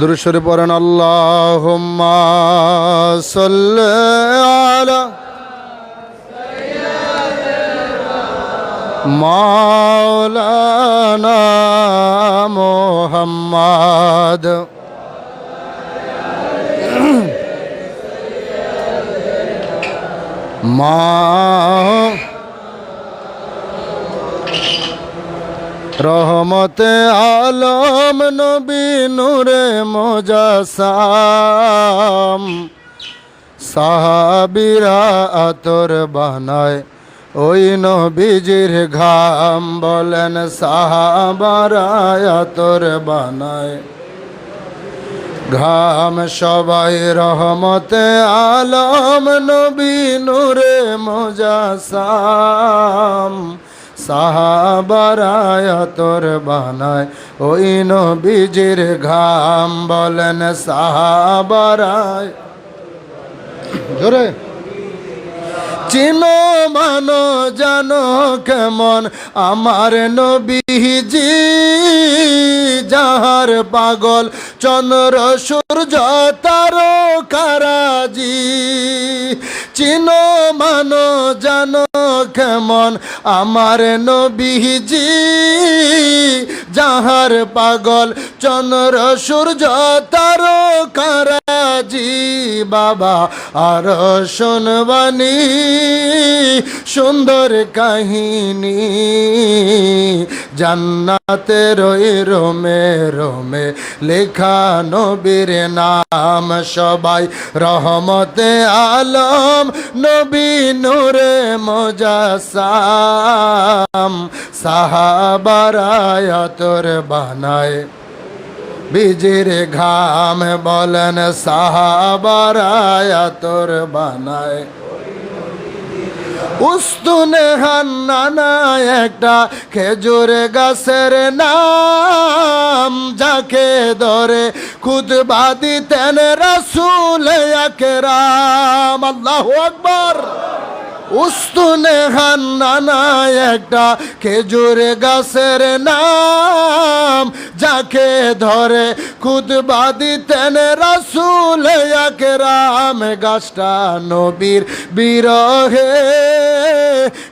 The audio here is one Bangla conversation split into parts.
দুরুশ্বরে পড়েন আল্লাহ আলা মাওলানা মোহাম্মদ। মা রহমতে আলম নবী নূরে মোজাসাম। সাহাবিরা আতর বানায় ওই নবীজির ঘাম। বলেন সাহাবারা আতর বানায়। ঘাম সবাই রহমতে আলম নবী নূরে মোজাসাম। সাহাবারায় তোর বানায়। ওই নবীজির ঘাম বলেন সাহাবারায়। জোরে। চিনো মানো জানো কেমন আমার নবীজি যাহার পাগল চন্দ্র সূর্য তারো কারাজি। চিনো মানো জানো কেমন আমার নবীজি। যাহার পাগল চন্দ্র সূর্য তারো কারাজি। বাবা, আর শুনবানি সুন্দর কাহিনী। জান্নাতে রই রোমে রোমে লেখা নবীর নাম সবাই রহমতে আলম, নবী নূরে মোজাসাম। সাহাবারায় তোর বানায়। বীজের ঘাম বলেন সাহাবারায় তোর বানায়। উস্তুনে হান্নানা একটা খেজুর গাছের নাম, যাকে ধরে খুদ বাদিতেন রাসুল একরাম। আল্লাহু আকবার। উস্তুনে হান্নানা একটা খেজুর গাছের নাম, যাকে ধরে খুদ বাদিতেন রাসুল একরাম, গাছটা নবীর বিরহে,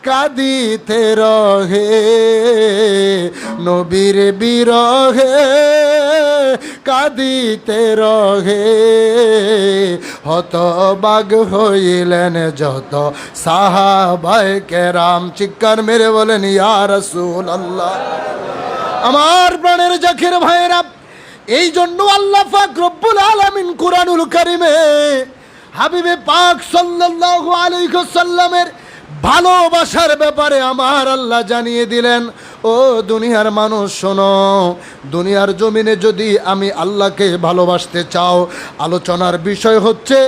কাঁদিতে রহে। নবীর বিরহে, কাঁদিতে রহে। হতবাগ হইলেন যত সাহাবাই কেরাম, চিৎকার মেরে বলেন, ইয়া রসুল আল্লাহ আমার প্রাণের জাকির ভাইরা এই জন্য আল্লাহ পাক রব্বুল আলামিন কুরআনুল কারিমে হাবিবে পাক সাল্লাল্লাহু আলাইহি সাল্লামের ভালোবাসার ব্যাপারে আমার আল্লাহ জানিয়ে দিলেন। ও দুনিয়ার মানুষ, শোনো। দুনিয়ার জমিনে যদি আমি আল্লাহকে ভালোবাসতে চাও, আলোচনার বিষয় হচ্ছে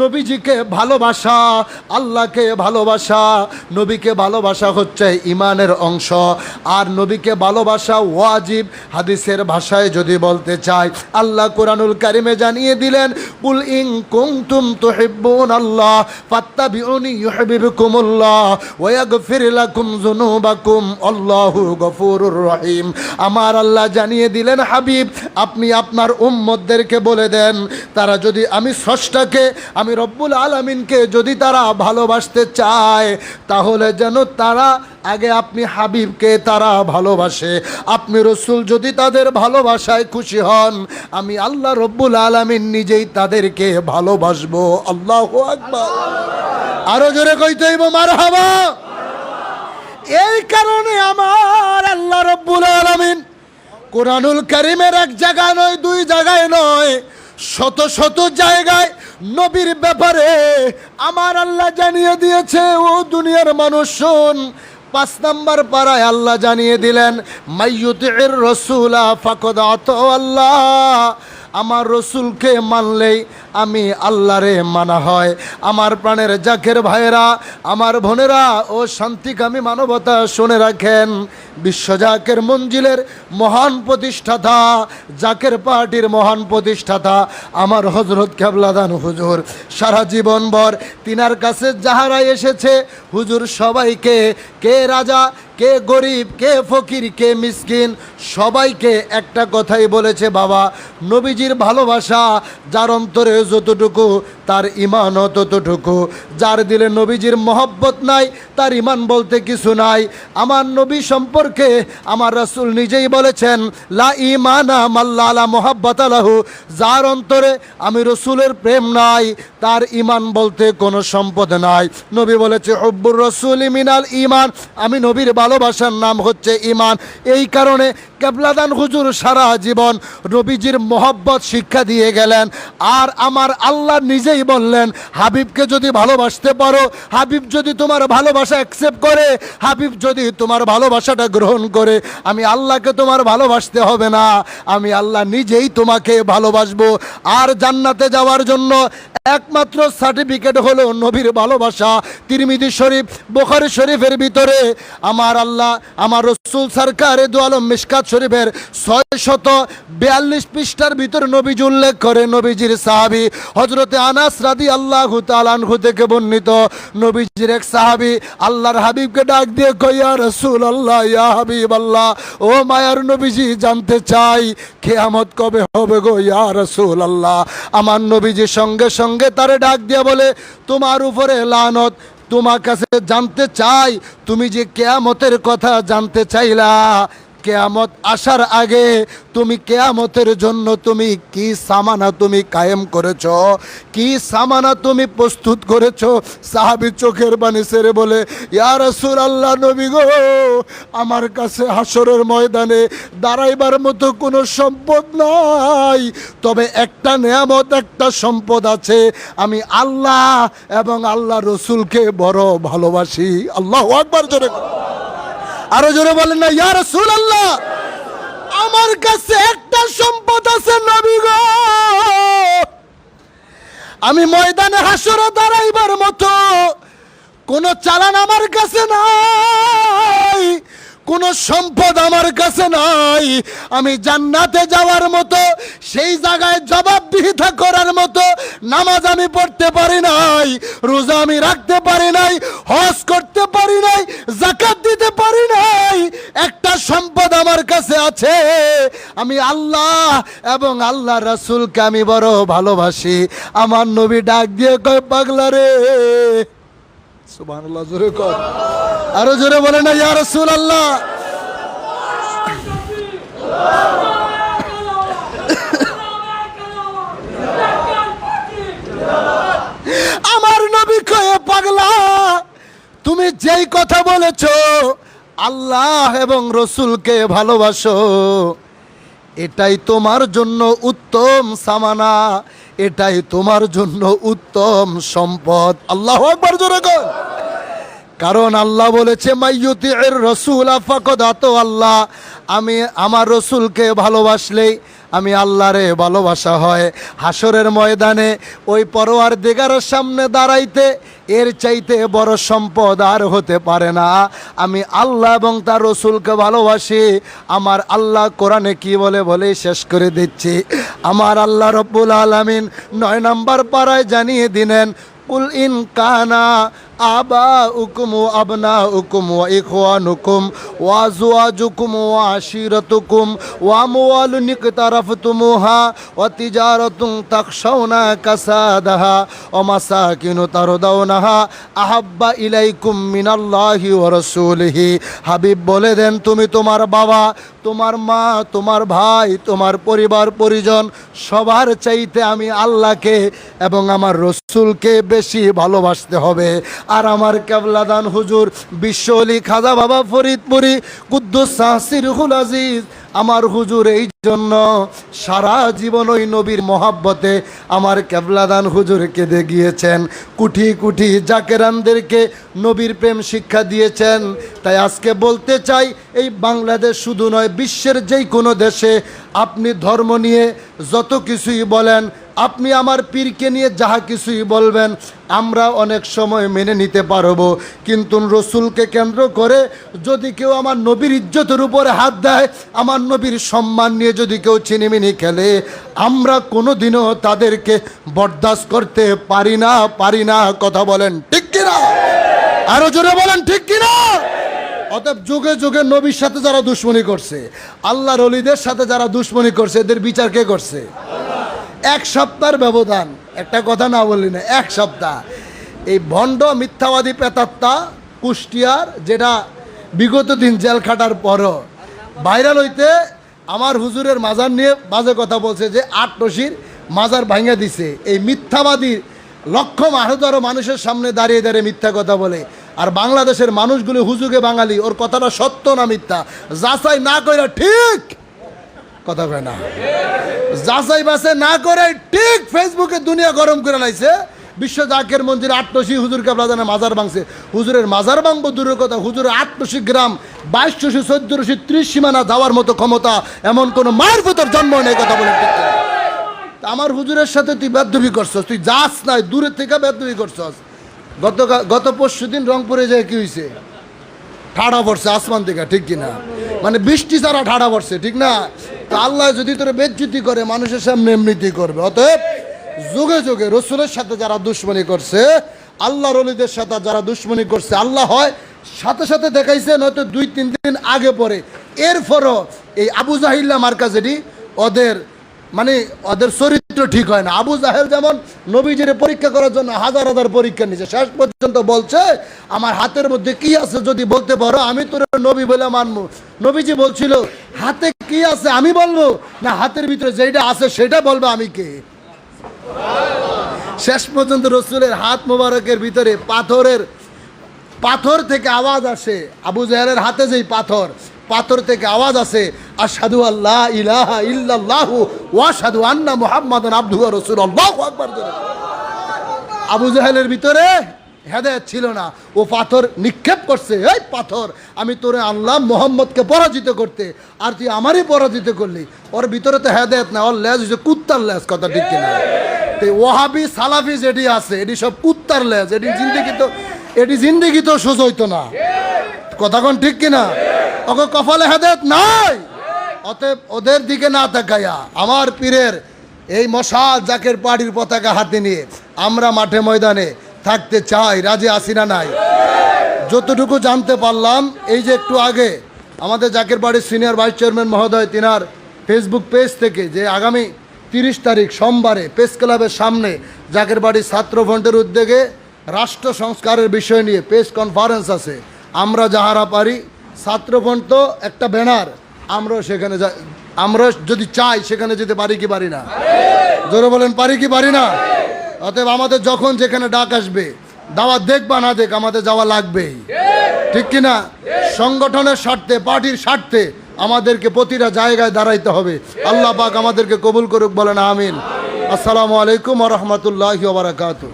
নবীজিকে ভালোবাসা, আল্লাহকে ভালোবাসা। নবীকে ভালোবাসা হচ্ছে ইমানের অংশ, আর নবীকে ভালোবাসা ওয়াজিব। হাদিসের ভাষায় যদি বলতে চাই, আল্লাহ কোরআনুল কারিমে জানিয়ে দিলেন, কুল ইন কুনতুম তুহিব্বুন আল্লাহ, ফাত্তাবিউনি ইউহিব্বুকুমুল্লাহ, ওয়া ইয়াগফির লাকুম যুনুবাকুম, আল্লাহু গফুরুর রহিম। আমার আল্লাহ জানিয়ে দিলেন, হাবিব, আপনি আপনার উম্মদদেরকে বলে দেন, তারা যদি আমি স্রষ্টাকে, আমি রব্বুল আলামিনকে যদি তারা ভালোবাসতে চায়, তাহলে যেন তারা আগে আপনি হাবিবকে তারা ভালোবাসে। আপনি রসুল যদি তাদের ভালোবাসায় খুশি হন, আমি আল্লাহ রব্বুল আলামিন নিজেই তাদেরকে ভালোবাসবো। আল্লাহ আকবার। আরও জোরে কইতেইব মার হাবা এই কারণে আমার আল্লাহ রব্বুল আলামিন কোরআনুল করিমের এক জায়গা নয়, দুই জায়গায় নয়, শত শত জায়গায় নবীর ব্যাপারে আমার আল্লাহ জানিয়ে দিয়েছে, ও দুনিয়ার মানুষ শোন, পাঁচ নাম্বার পাড়ায় আল্লাহ জানিয়ে দিলেন মাইয়ুতির রসুলা ফাকদ আত আল্লাহ। আমার রসুলকে মানলেই আমি আল্লাহরে মানা হয়। আমার প্রাণের জাকের ভাইয়েরা, আমার বোনেরা, ও শান্তিকামী মানবতা শুনে রাখেন বিশ্বজাকের মঞ্জিলের মহান প্রতিষ্ঠাতা, জাকের পার্টির মহান প্রতিষ্ঠাতা, আমার হজরত কেবলাদান হুজুর। সারা জীবন জীবনভর তিনার কাছে যাহারা এসেছে, হুজুর সবাইকে, কে রাজা, কে গরিব, কে ফকির, কে মিসকিন, সবাইকে একটা কথাই বলেছে, বাবা, নবীজির ভালোবাসা যার অন্তরে যতটুকু, তার ইমানও ততটুকু। যার দিলে নবীজির মহব্বত নাই, তার ইমান বলতে কিছু নাই। আমার নবী সম্পর্কে আমার রাসূল নিজেই বলেছেন, লা ইমানা মাল্লা মোহাব্বত আলাহু যার অন্তরে আমি রসুলের প্রেম নাই, তার ইমান বলতে কোনো সম্পদ নাই। নবী বলেছে, হব্বুর রসুল মিনাল ইমান আমি নবীর ভালোবাসার নাম হচ্ছে ইমান এই কারণে কেবলাদান হুজুর সারা জীবন নবীজির মোহব্বত শিক্ষা দিয়ে গেলেন। আর আমার আল্লাহ নিজেই বললেন, হাবিবকে যদি ভালোবাসতে পারো, হাবিব যদি তোমার ভালোবাসা অ্যাকসেপ্ট করে, হাবিব যদি তোমার ভালোবাসাটা গ্রহণ করে, আমি আল্লাহকে তোমার ভালোবাসতে হবে না, আমি আল্লাহ নিজেই তোমাকে ভালোবাসবো। আর জান্নাতে যাওয়ার জন্য একমাত্র সার্টিফিকেট হলো নবীর ভালোবাসা। তিরমিদি শরীফ, বোখারি শরীফের ভিতরে, আমার আল্লাহ, আমার রসুল সরকার দু আলম মিসকাত শরীফের ছয় শত বিয়াল্লিশ পৃষ্ঠার ভিতরে নবীজি উল্লেখ করে নবীজির সাহাবি হজরতে আনাস রাদি আল্লাহ তালানহু থেকে বর্ণিত। নবীজির এক সাহাবি, আল্লাহর হাবিবকে ডাক দিয়ে কইয়া রসুল আল্লাহ ইয়া হাবিব আল্লাহ ও মায়ার নবীজি, জানতে চাই কেয়ামত কবে হবে গো, ইয়া রসুল আল্লাহ আমার নবীজি সঙ্গে সঙ্গে তারে ডাক দিয়ে বলে, তোমার উপরে লানত, তোমার কাছে জানতে চাই, তুমি যে কেয়ামতের কথা জানতে চাইলা কেয়ামত আসার আগে তুমি কেয়ামতের জন্য তুমি কি সামানা তুমি কায়েম করেছ? কি সামানা তুমি প্রস্তুত করেছ? সাহাবি চোখের বাণী সেরে বলে, ইয়া রাসূল আল্লাহ নবী গো, আমার কাছে হাসরের ময়দানে দাঁড়াইবার মতো কোনো সম্পদ নাই। তবে একটা নেয়ামত, একটা সম্পদ আছে। আমি আল্লাহ এবং আল্লাহ রসুলকে বড় ভালোবাসি। আল্লাহ আকবার, জোরে। আরও জোরে বলেন না, ইয়া রাসূল আল্লাহ আমার কাছে একটা সম্পদ আছে নবী গো। আমি ময়দানে হাসরে দাঁড়াইবার মতো কোন চালান আমার কাছে নাই, কোন সম্পদ আমার কাছে নাই। আমি জান্নাতে যাওয়ার মতো, সেই জায়গায় জবাবদিহিতা করার মতো নামাজ আমি পড়তে পারি নাই, রোজা আমি রাখতে পারি নাই, হজ করতে কাছে আছে। আমি আল্লাহ এবং আল্লাহ রাসূলকে আমি বড় ভালোবাসি। আমার নবী ডাক দিয়ে কয়, পাগলা রে। জোরে কর। আরও জোরে বলে না, ইয়া রাসূলুল্লাহ। আমার নবী কয়ে, পাগলা, তুমি যেই কথা বলেছ আল্লাহ এবং রসুলকে ভালোবাসো। এটাই তোমার জন্য উত্তম সামানা, এটাই তোমার জন্য উত্তম সম্পদ। আল্লাহ একবার জোরে কর কারণ আল্লাহ বলেছে মাইয়ুতি এর রসুল আফাকদ আল্লাহ আমি আমার রসুলকে ভালোবাসলেই আমি আল্লাহরে ভালোবাসা হয়। হাসরের ময়দানে ওই পরোয়ার দিগারের সামনে দাঁড়াইতে এর চাইতে বড় সম্পদ আর হতে পারে না। আমি আল্লাহ এবং তার রসুলকে ভালোবাসি। আমার আল্লাহ কোরআনে কি বলে বলে শেষ করে দিচ্ছি। আমার আল্লাহ রব্বুল আলমিন নয় নম্বর পাড়ায় জানিয়ে দিলেন, কুল ইন কানা আবা উকুম আবনা উকুম ওয়া ইখওয়ানুকুম ওয়া জুয়াজুকুম ওয়া আশিরাতুকুম ওয়া আমওয়ালুন ইকতারাফতুমুহা ওয়া তিজারাতুন তাখশাউনা কাসাদাহা ওয়া মাসাকিনু তারদাউনাহা আহাব্বা ইলাইকুম মিনাল্লাহি ওয়া রাসূলিহি হাবিব বলে দেন, তুমি তোমার বাবা, তোমার মা, তোমার ভাই, তোমার পরিবার, পরিজন, সবার চাইতে আমি আল্লাহকে এবং আমার রসুলকে বেশি ভালোবাসতে হবে। আর আমার কেবলাদান হুজুর, বিশ্ব অলি খাজা বাবা ফরিদপুরি, কুদ্দুস সাহসিরুল আজিজ, আমার হুজুর এই জন্য সারা জীবন ওই নবীর মহাব্বতে আমার কেবলাদান হুজুর কেঁদে গিয়েছেন। কুঠি কুঠি জাকেরানদেরকে নবীর প্রেম শিক্ষা দিয়েছেন। তাই আজকে বলতে চাই, এই বাংলাদেশ শুধু নয়, বিশ্বের যেই কোনো দেশে আপনি ধর্ম নিয়ে যত কিছুই বলেন আপনি আমার পীরকে নিয়ে যাহা কিছুই বলবেন, আমরা অনেক সময় মেনে নিতে পারব। কিন্তু রসুলকে কেন্দ্র করে যদি কেউ আমার নবীর ইজ্জতের উপরে হাত দেয়, আমার নবীর সম্মান নিয়ে যদি কেউ চিনিমিনি খেলে, আমরা কোনোদিনও তাদেরকে বরদাস্ত করতে পারি না পারি না। কথা বলেন ঠিক কিনা? আরও জোরে বলেন ঠিক কিনা? অতএব যুগে যুগে নবীর সাথে যারা দুশ্মনী করছে, আল্লাহর অলিদের সাথে যারা দুশ্মনী করছে, এদের বিচার কে করছে? এক সপ্তাহের ব্যবধান। একটা কথা না বললি না, এক সপ্তাহ। এই ভণ্ড মিথ্যাবাদী পেতাত্তা কুষ্টিয়ার, যেটা বিগত দিন জেল খাটার পরও ভাইরাল হইতে আমার হুজুরের মাজার নিয়ে বাজে কথা বলছে যে আট রশির মাজার ভাঙা দিছে। এই মিথ্যাবাদী লক্ষ হাজারো মানুষের সামনে দাঁড়িয়ে দাঁড়িয়ে মিথ্যা কথা বলে। আর বাংলাদেশের মানুষগুলি হুজুগে বাঙালি, ওর কথাটা সত্য না মিথ্যা? যাচাই না কইরা ঠিক কথা কয় না। যাচাই বাসে না করে ঠিক ফেসবুকে দুনিয়া গরম করে লাইছে। বিশ্ব জাকের মন্দির আটনশি হুজুর কাবলাদানে মাজার ভাঙছে। হুজুরের মাজার ভাঙবো দূরের কথা, হুজুরের আটনশি গ্রাম, বাইশশো চোদ্দশি ত্রিশ সীমানা যাওয়ার মতো ক্ষমতা, এমন কোনো মায়ের ভেতর জন্ম নেই কথা বলে আমার হুজুরের সাথে তুই বেদবি করছস, তুই যাস নাই দূরের থেকে বেদবি করছস। গত গত পরশু দিন রংপুরে যায় কি হয়েছে ঠাড়া পড়ছে আসমান থেকে, ঠিক কিনা? মানে বৃষ্টি ছাড়া ঠাড়া পড়ছে, ঠিক না? আল্লাহ যদি তোর বেজ্জুতি করে, মানুষের সামনে এমনিতেই করবে। অতএব যুগে যুগে রসুলের সাথে যারা দুশ্মনী করছে আল্লাহ রলিদের সাথে যারা দুশ্মনী করছে, আল্লাহ হয় সাথে সাথে দেখাইছে, নয়তো দুই, তিন দিন আগে পরে। এরপরও এই আবু জাহিল্লা মার্কা যেটি, ওদের মানে ওদের চরিত্র ঠিক হয় না। আবু জাহেল যেমন নবীজির পরীক্ষা করার জন্য হাজার হাজার পরীক্ষা নিছে শেষ পর্যন্ত বলছে, আমার হাতের মধ্যে কি আছে যদি বলতে পারো, আমি তোর নবী বলে মানবো। নবীজি বলছিল, হাতে কি আছে? আমি বলব? না, হাতের ভিতরে যেটা আছে, সেটা বলব আমি কে? শেষ পর্যন্ত রসুলের হাত মোবারকের ভিতরে পাথরের পাথর থেকে আওয়াজ আসে। আবু জাহেলের হাতে যেই পাথর পাথর থেকে আওয়াজ আসে আসাদু আল্লাহ ইলাহা ইল্লাল্লাহ ওয়া সাধু আন্না মুহাম্মাদান আব্দুহু ওয়া রাসূলুল্লাহু আকবার আবু জাহেলের ভিতরে হেদায়ত ছিল না। ও পাথর নিক্ষেপ করছে, এই পাথর, আমি তোরে আনলাম মোহাম্মদকে পরাজিত করতে। আর তুই আমারই পরাজিত করলি। ওর ভিতরে তো হেদায়ত না, ওর লেজ হচ্ছে কুত্তার লেজ, কথা ঠিক কিনা? তো ওহাবি সালাফি যেটি আছে, এটি সব কুত্তার লেজ, এটি জিন্দিগি তো এটি জিন্দিগি তো সোজ হইতো না। কথা কোন ঠিক কিনা? ওকে কপালে হেদায়ত নাই। অতএব ওদের দিকে না তাকাইয়া আমার পীরের এই মশাল জাকের পাড়ির পতাকা হাতে নিয়ে আমরা মাঠে ময়দানে থাকতে চাই, রাজি আসি না নাই। যতটুকু জানতে পারলাম, এই যে একটু আগে আমাদের জাকের বাড়ির সিনিয়র ভাইস চেয়ারম্যান মহোদয়, তিনার ফেসবুক পেজ থেকে যে আগামী তিরিশ তারিখ সোমবারে প্রেস ক্লাবের সামনে জাকের বাড়ির ছাত্র ফ্রন্টের উদ্যোগে রাষ্ট্র সংস্কারের বিষয় নিয়ে প্রেস কনফারেন্স আছে। আমরা যাহারা পারি ছাত্রফ্রন্ট তো একটা ব্যানার, আমরাও সেখানে আমরা যদি চাই, সেখানে যেতে পারি কি পারি না? জোরে বলেন, পারি কি পারি না? অতএব আমাদের যখন যেখানে ডাক আসবে, দাওয়াত দেখ বা না দেখ, আমাদের যাওয়া লাগবেই। ঠিক কিনা? সংগঠনের স্বার্থে, পার্টির স্বার্থে আমাদেরকে প্রতিটা জায়গায় দাঁড়াইতে হবে। আল্লাহ পাক আমাদেরকে কবুল করুক, বলেন আমিন। আসসালামু আলাইকুম রহমতুল্লাহ বারাকাতু